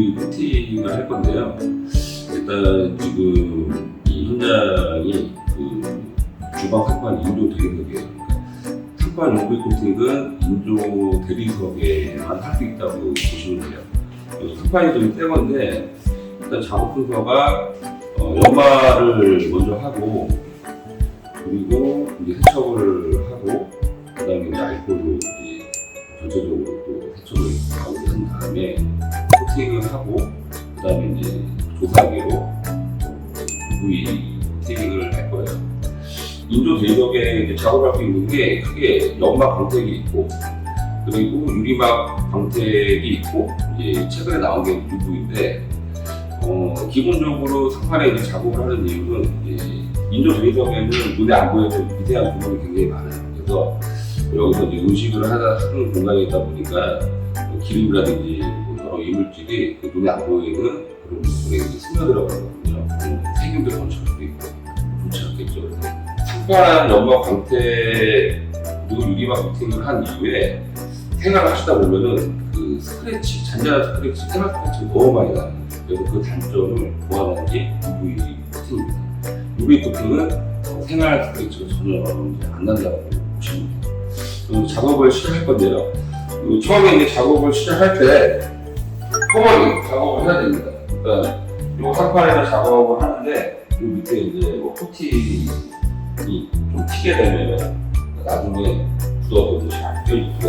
UV 코팅을 할 건데요. 일단 지금 이 현장이 그 주방 상판 인조 대리석이에요 그러니까 상판 UV 코팅은 인조 대리석에만 할 수 있다고 보시면 돼요. 어, 상판이 좀새 건데 일단 작업 순서가 어, 연마를 먼저 하고 그리고 이제 세척을 하고 그다음에 이제 알코올로 전체적으로 또 세척을 마무리한 다음에 코팅을 하고 그 다음에 이제 조사기로 UV 코팅을 할 거예요. 인조 이제 작업할 수 있는 게 크게 연막 광택이 있고 그리고 유리막 광택이 있고 이제 최근에 나온 게 UV인데 어, 기본적으로 상판에 이제 작업을 하는 이유는 인조 대리석에는 눈에 안 보이는 미세한 구멍이 굉장히 많아요. 그래서 여기서 이제 하다 하는 공간이 있다 보니까 뭐 기름이라든지 이물질이 그 눈에 안 보이는 그런 부분에 이제 스며들어가거든요. 음, 세균도 번식할 수도 있고 좋지 않겠죠. 상판한 연막 광택 그리고 유리막 코팅을 한 이후에 생활을 하시다 보면은 그 스크래치, 잔잔한 스크래치, 생활 스크래치가 너무 많이 나요. 그래서 그 단점을 보완하는 게 UV 코팅입니다. UV 코팅은 어, 생활 스크래치가 전혀 안 난다고 보시면 돼요. 그 작업을 시작할 건데요. 그 처음에 이제 작업을 시작할 때 커버링 작업을 해야 됩니다. 그러니까 이 상판에서 작업을 하는데 이 밑에 이제 뭐 코팅이 좀 튀게 되면 나중에 굳어서 이제 잘 껴질 수가 있으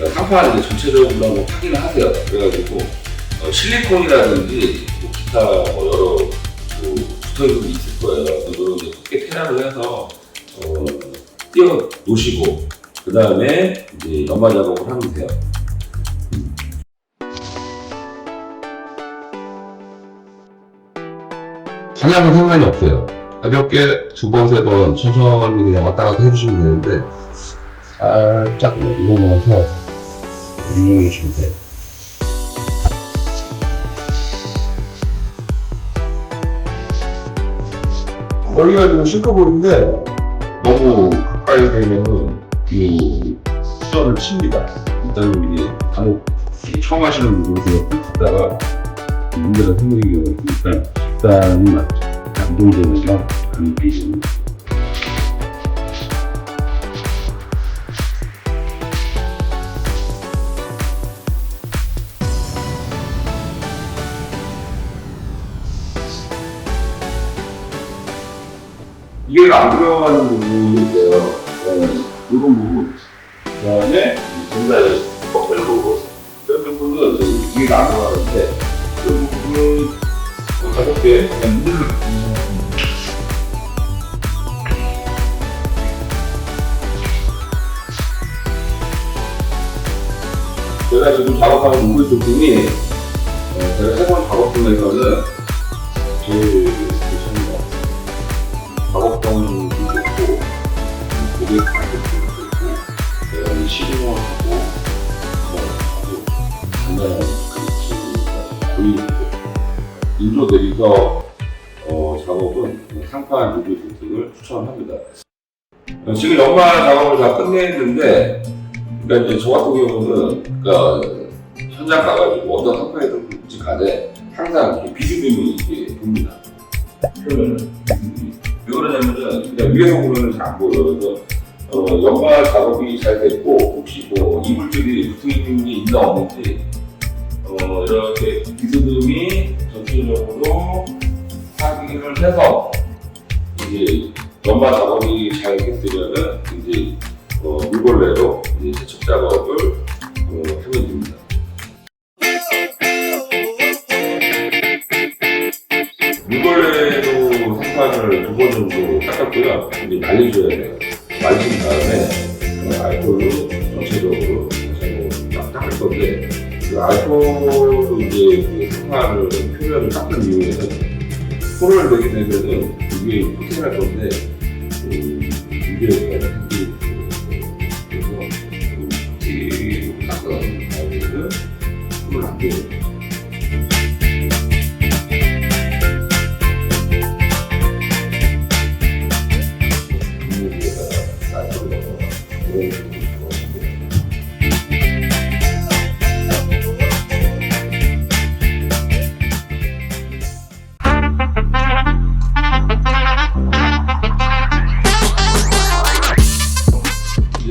어, 상판 이제 전체적으로 한번 확인을 하세요. 그래가지고 어, 실리콘이라든지 뭐 기타 뭐 여러 뭐 붙어 있는 게 있을 거예요. 그거를 이제 크게 테라를 해서 어, 띄워 놓으시고 그 다음에 이제 연마 작업을 하면 돼요. 방향은 상관이 없어요. 가볍게 두 번, 세 번 천천히 그냥 왔다 갔다 해주시면 되는데, 살짝 이동해서 주시면 돼요. 머리가 좀 실컷 보이는데, 너무 가까이 되면은 이 수전을 칩니다. 일단 이게 간혹 처음 하시는 분들은 듣다가 문제가 경우가 있으니까 식단이 맞죠. 이동되면서 감기 좀 이게 안 들어가는 부분이 있어요. 어, 이런 부분. 그 다음에 전자의 버벨로 이런 부분은 이해가 안 들어가는데 이 부분은 가볍게 그냥 물을 제가 지금 작업하는 우물 부분이 어, 제가 세번 작업 중에서는 같아요. 작업성도 좋고 고객 가격도 좋고 내가 이 시공을 하고 간단한 그렇지 보이는 인조 대리서 어, 작업은 상판 유비 부팅을 추천합니다. 어, 지금 연마 작업을 다 끝냈는데 그러니까 이제 저 같은 경우는 그러니까 현장 가가지고 어떤 상판에 들지 간에 항상 비스듬히 이렇게 봅니다. 그러면은 그러냐면은 그냥 위에서 보면은 잘안 보여요. 어, 연마 작업이 잘 됐고 혹시 뭐 이물질이 붙어 있는 게 있나 없는지 어, 이렇게 비스듬히 전체적으로 확인을 해서 이제 연마 작업이 잘 됐으면은 이제 어, 물걸레로 이제 세척 작업을 어, 됩니다. 생판을 두 번 정도 닦았고요. 이제 말려줘야 돼요. 말린 다음에 그 알코올로 전체적으로 다시 한번 닦을 건데 그 알코올로 이제 그 생판을 표면을 닦는 이유에는 손을 대게 되면은 이게 포팅할 건데 그 이게 그래서 그 포팅을 닦은 다음에는 손을 안 대요.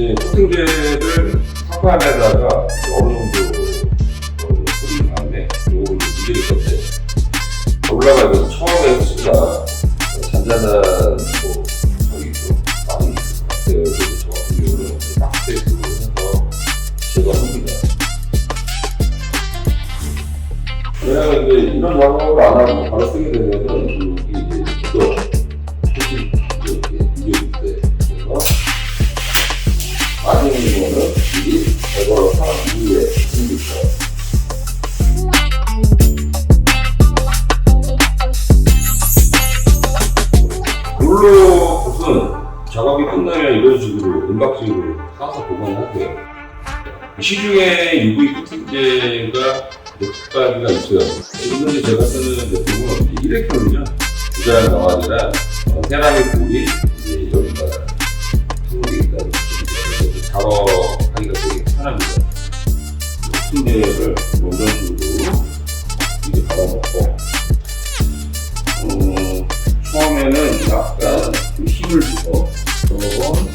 이제 코팅제를 상판에다가 어느 정도 어, 뿌린 다음에 요거를 무게를 떴대 올라가면서 처음에 흡수가 잔잔한 뭐 저기 좀 많이 있을 것 같아요. 그래서 저 같은 경우는 박스테이크로 해서 제거합니다. 왜냐면 이제 이런 작업을 안 하고 바로 쓰게 되면은 여기 은박지로 싸서 보관하고요. 시중에 UV 코팅제가 몇 가지가 있어요. 지금 현재 제가 쓰는 제품은 1회품이요. 부자의 나와이라 세라믹 볼이 이제 여기가 있다는 그래서 작업하기가 되게 편합니다. 코팅제를 이런 식으로 이제 받아놓고 음, 처음에는 약간 좀 힘을 주고 어,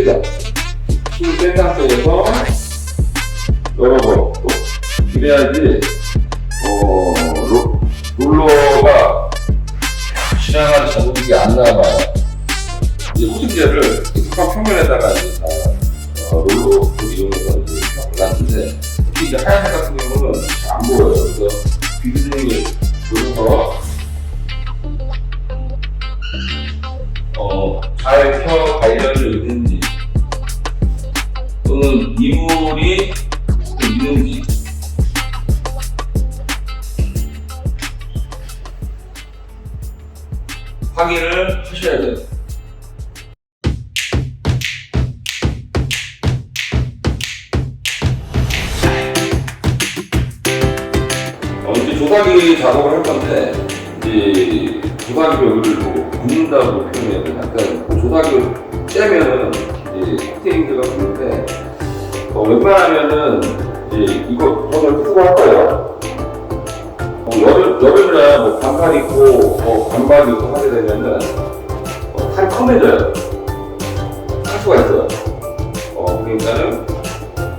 힘을 뺀 상태에서 또 이래야지 어, 조사기 작업을 할 건데, 이제 조사기 여기를 뭐 굽는다고 표현해야 돼. 약간 그 조사기를 째면은 이제 칵테일즈가 붙는데, 어, 웬만하면은 이제 이거 저는 쓰고 할 거예요. 어, 여름, 여름이나 뭐 반팔 입고, 뭐 반발 입고 하게 되면은, 어, 살이 컴해져요. 할 수가 있어요. 어, 그러니까는,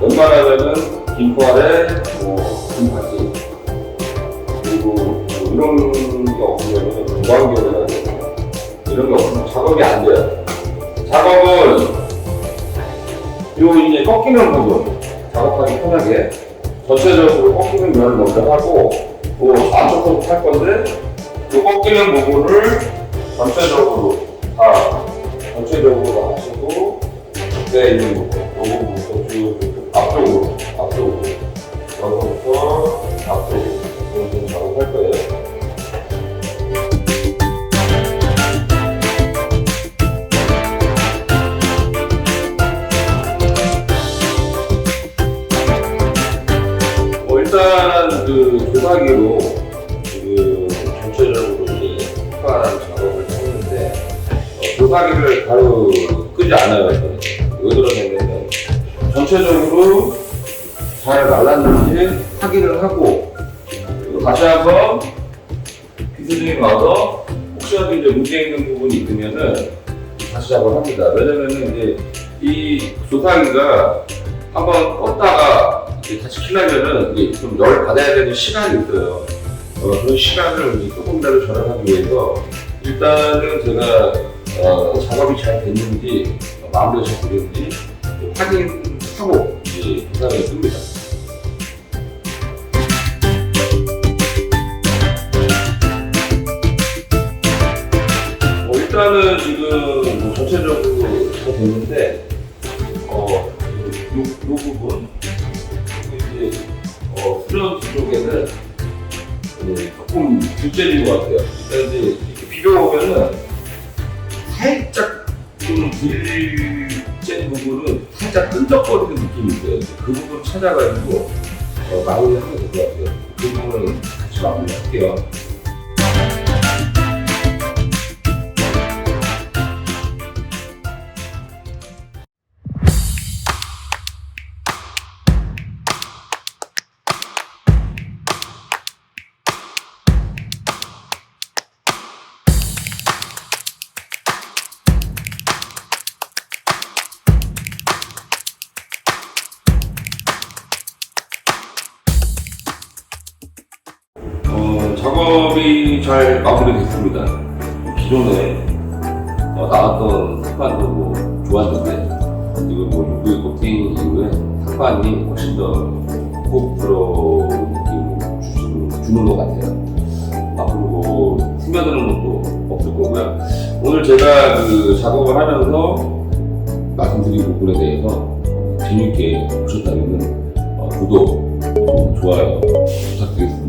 웬만하면은, 긴 포알에, 뭐, 긴 바지. 그리고, 뭐 이런 게 없으면은, 무광기를 해야 되고, 이런 게 없으면 작업이 안 돼요. 작업은, 요 이제 꺾이는 부분, 작업하기 편하게, 전체적으로 꺾이는 면을 먼저 하고, 뭐 안쪽으로 할 건데 이 꺾이는 부분을 전체적으로 다 전체적으로 다 하시고 내 있는 부분 이 부분부터 쭉 앞쪽으로 앞쪽으로 여기서부터 앞쪽으로 작업할 거예요. 뭐 일단 그 조사기로 전체적으로 이제 특화한 작업을 했는데 어, 조사기를 바로 끄지 않아요. 왜 그러냐면은 전체적으로 잘 말랐는지 확인을 하고 다시 한번 기술님이 와서 혹시라도 이제 문제 있는 부분이 있으면은 다시 작업합니다. 왜냐면은 이제 이 조사기가 한번 껐다가 이제 다시 키려면은 이제 좀열 받아야 되는 시간이 있어요. 어, 그런 시간을 조금이라도 절약하기 위해서 일단은 제가 어, 작업이 잘 됐는지 어, 마무리가 잘 됐는지 확인하고 이제 조사를 씁니다. 부분 그리고 이제 어, 수련 쪽에는 네, 조금 뒷재진 것 같아요. 일단 이제 이렇게 비벼보면은 살짝 좀 뒷재진 부분은 살짝 끈적거리는 느낌이 있어요. 그 부분 찾아가지고 어, 마무리하면 될 것 같아요. 그 부분은 같이 마무리할게요. 작업이 잘 마무리됐습니다. 기존에 어, 나왔던 삭반도 뭐 좋았는데 지금 뭐 UV 코팅 이후에 삭반이 훨씬 더 고급스러운 느낌을 주시는, 주는 것 같아요. 앞으로 뭐 스며드는 것도 없을 거고요. 오늘 제가 그 작업을 하면서 말씀드린 부분에 대해서 재밌게 보셨다면 어, 구독, 어, 좋아요 부탁드리겠습니다.